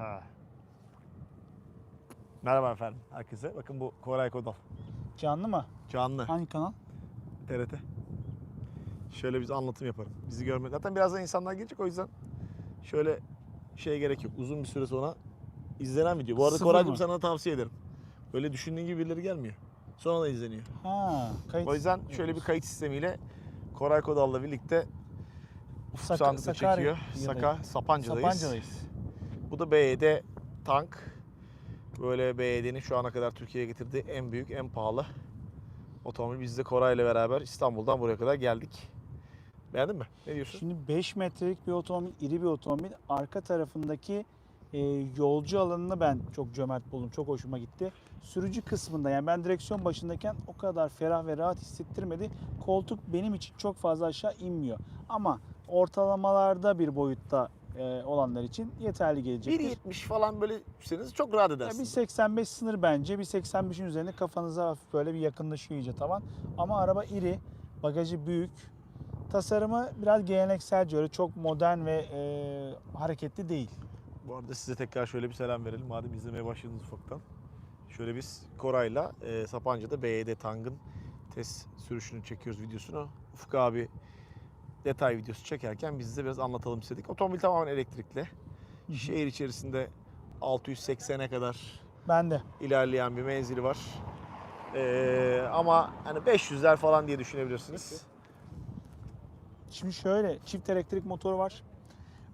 Ha. Merhaba efendim herkese. Bakın bu Koray Kodal. Canlı mı? Canlı. Hangi kanal? TRT. Şöyle biz anlatım yaparım. Bizi görmek. Zaten birazdan insanlar gelecek o yüzden şöyle şey gerek yok. Uzun bir süre sonra izlenen video. Bu arada Sıfır Koraycığım mı? sana tavsiye ederim. Böyle düşündüğün gibi birileri gelmiyor. Sonra da izleniyor. Ha, kayıt. O yüzden şöyle bir kayıt sistemiyle Koray Kodal'la birlikte Sandık'ı Sakarya- çekiyor. Saka, Sapanca'dayız. Sapanca'dayız. Bu da BYD tank. Böyle BYD'nin şu ana kadar Türkiye'ye getirdiği en büyük, en pahalı otomobil. Biz de Koray ile beraber İstanbul'dan buraya kadar geldik. Beğendin mi? Ne diyorsun? Şimdi 5 metrelik bir otomobil, iri bir otomobil. Arka tarafındaki e, yolcu alanını ben çok cömert buldum. Çok hoşuma gitti. Sürücü kısmında yani ben direksiyon başındayken o kadar ferah ve rahat hissettirmedi. Koltuk benim için çok fazla aşağı inmiyor. Ama ortalamalarda bir boyutta e, olanlar için yeterli gelecektir. 1.70 falan böyle düşseniz çok rahat Ya edersiniz. bir 85 sınır bence. Bir 85'in üzerine kafanıza hafif böyle bir yakınlaşıyor iyice tavan. Ama araba iri, bagajı büyük. Tasarımı biraz gelenekselce öyle çok modern ve e, hareketli değil. Bu arada size tekrar şöyle bir selam verelim. Madem izlemeye başladınız ufaktan. Şöyle biz Koray'la e, Sapanca'da BYD Tang'ın test sürüşünü çekiyoruz videosunu. Ufuk abi detay videosu çekerken biz de biraz anlatalım istedik. Otomobil tamamen elektrikli. Şehir içerisinde 680'e kadar Ben de. ilerleyen bir menzili var. Ee, ama hani 500'ler falan diye düşünebilirsiniz. Şimdi şöyle çift elektrik motoru var.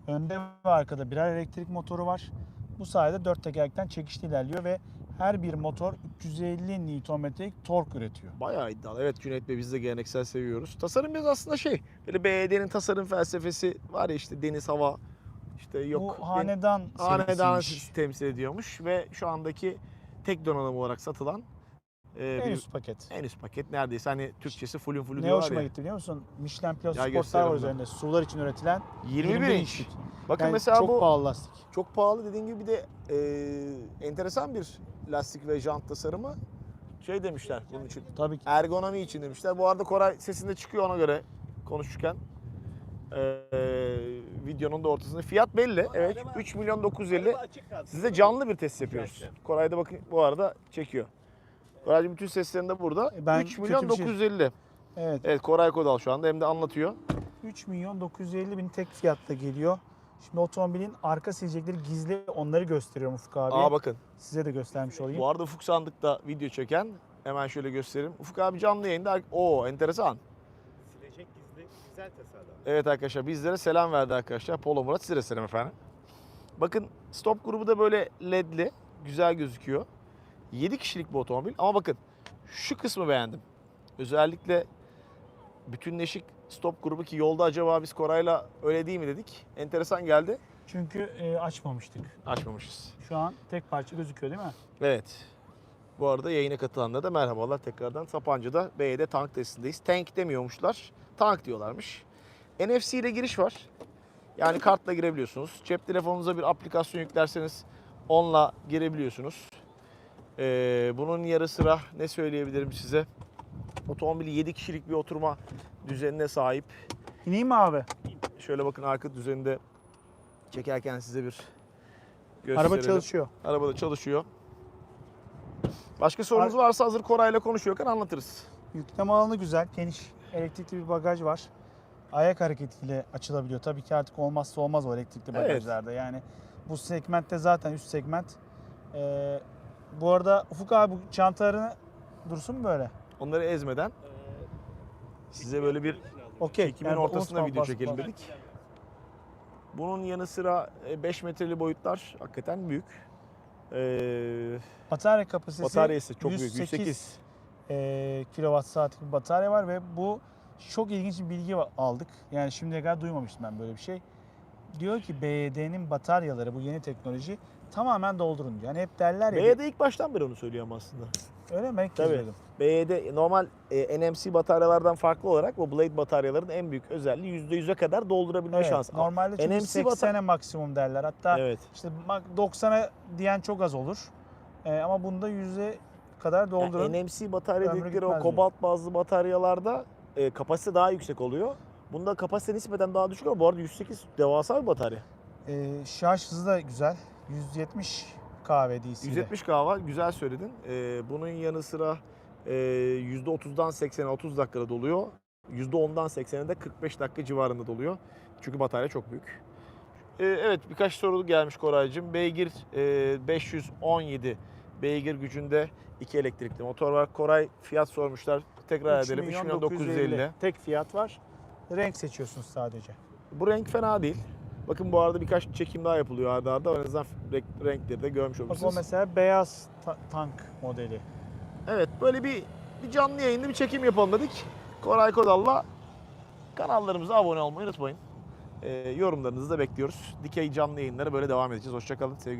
Önde ve arkada birer elektrik motoru var. Bu sayede dört tekerlekten çekişli ilerliyor ve her bir motor 350 Nm'lik tork üretiyor. Bayağı iddialı. Evet Cüneyt Bey biz de geleneksel seviyoruz. Tasarım biraz aslında şey. Böyle BYD'nin tasarım felsefesi var ya işte deniz hava işte yok. Bu hanedan serisiymiş. temsil ediyormuş ve şu andaki tek donanım olarak satılan e, En bir- üst paket. en üst paket neredeyse hani Türkçesi fullün fullü Ne diyorlar hoşuma ya. gitti biliyor musun? Michelin Pilot Ya Sportlar var üzerinde. Sular için üretilen 21 inç. Bakın Yani mesela çok bu pahalı lastik. Çok pahalı dediğin gibi bir de e, enteresan bir lastik ve jant tasarımı. Şey demişler bunun için. Tabii ki. Ergonomi için demişler. Bu arada Koray sesinde çıkıyor ona göre konuşurken. E, videonun da ortasında. Fiyat belli. Evet 3 milyon 950. Size canlı bir test yapıyoruz. Koray da bakın bu arada çekiyor. Koraycığım bütün seslerinde burada. E, ben 3 milyon kötü bir şey- 950. Evet. Evet Koray Kodal şu anda hem de anlatıyor. 3 milyon 950 bin tek fiyatta geliyor. Şimdi otomobilin arka silecekleri gizli onları gösteriyorum Ufuk abi. Aa bakın. Size de göstermiş olayım. Bu arada Ufuk Sandık'ta video çeken hemen şöyle göstereyim. Ufuk abi canlı yayında. O enteresan. Silecek gizli güzel tasarım. Evet arkadaşlar bizlere selam verdi arkadaşlar. Polo Murat size de selam efendim. Bakın stop grubu da böyle ledli. Güzel gözüküyor. 7 kişilik bir otomobil ama bakın şu kısmı beğendim. Özellikle bütünleşik stop grubu ki yolda acaba biz Koray'la öyle değil mi dedik. Enteresan geldi. Çünkü e, açmamıştık. Açmamışız. Şu an tek parça gözüküyor değil mi? Evet. Bu arada yayına katılanlara da merhabalar tekrardan. Sapanca'da BYD tank testindeyiz. Tank demiyormuşlar. Tank diyorlarmış. NFC ile giriş var. Yani kartla girebiliyorsunuz. Cep telefonunuza bir aplikasyon yüklerseniz onunla girebiliyorsunuz. Ee, bunun yarı sıra ne söyleyebilirim size? Otomobili 7 kişilik bir oturma düzenine sahip. İneyim mi abi? Şöyle bakın arka düzeninde çekerken size bir gösterelim. Araba çalışıyor. Araba da çalışıyor. Başka sorunuz varsa hazır Koray'la konuşuyorken anlatırız. Yükleme alanı güzel. Geniş elektrikli bir bagaj var. Ayak hareketiyle açılabiliyor. Tabii ki artık olmazsa olmaz o elektrikli Evet. bagajlarda. Yani bu segmentte zaten üst segment. Ee, bu arada Ufuk abi bu çantalarını dursun mu böyle? Onları ezmeden size böyle bir Okey. çekimin Yani ortasında video bas- çekelim bas. dedik. Bunun yanı sıra 5 metreli boyutlar hakikaten büyük. Ee, Batarya kapasitesi bataryası çok büyük. 108 108. e, kilowatt saatlik bir batarya var ve bu çok ilginç bir bilgi aldık. Yani şimdiye kadar duymamıştım ben böyle bir şey. Diyor ki BYD'nin bataryaları bu yeni teknoloji tamamen doldurun diyor. Yani hep derler ya. BYD ilk baştan beri onu söylüyor aslında. Öyle mi? Tabii. duydum. BYD normal e, NMC bataryalardan farklı olarak bu Blade bataryaların en büyük özelliği %100'e kadar doldurabilme Evet, şansı. Normalde çünkü NMC 80'e maksimum derler. Hatta Evet. işte mak- 90'a diyen çok az olur. Ee, ama bunda yüzde kadar doldurun. Yani NMC batarya dedikleri o diyor. kobalt bazlı bataryalarda e, kapasite daha yüksek oluyor. Bunda kapasite nispeten daha düşük ama bu arada 108 devasa bir batarya. Ee, şarj hızı da güzel. 170 kahve DC'de. 170 kahve güzel söyledin. Ee, bunun yanı sıra e, %30'dan 80'e 30 dakikada doluyor. %10'dan 80'e de 45 dakika civarında doluyor. Çünkü batarya çok büyük. Ee, evet birkaç soru gelmiş Koraycığım. Beygir e, 517 beygir gücünde iki elektrikli motor var. Koray fiyat sormuşlar. Tekrar Üç edelim. milyon 3 milyon 950. Tek fiyat var. Renk seçiyorsunuz sadece. Bu renk fena değil. Bakın bu arada birkaç çekim daha yapılıyor arda arda. En azından renk- renkleri de görmüş Bak o olursunuz. mesela beyaz ta- tank modeli. Evet böyle bir, bir canlı yayında bir çekim yapalım dedik. Koray Kodal'la kanallarımıza abone olmayı unutmayın. Ee, yorumlarınızı da bekliyoruz. Dikey canlı yayınları böyle devam edeceğiz. Hoşçakalın sevgili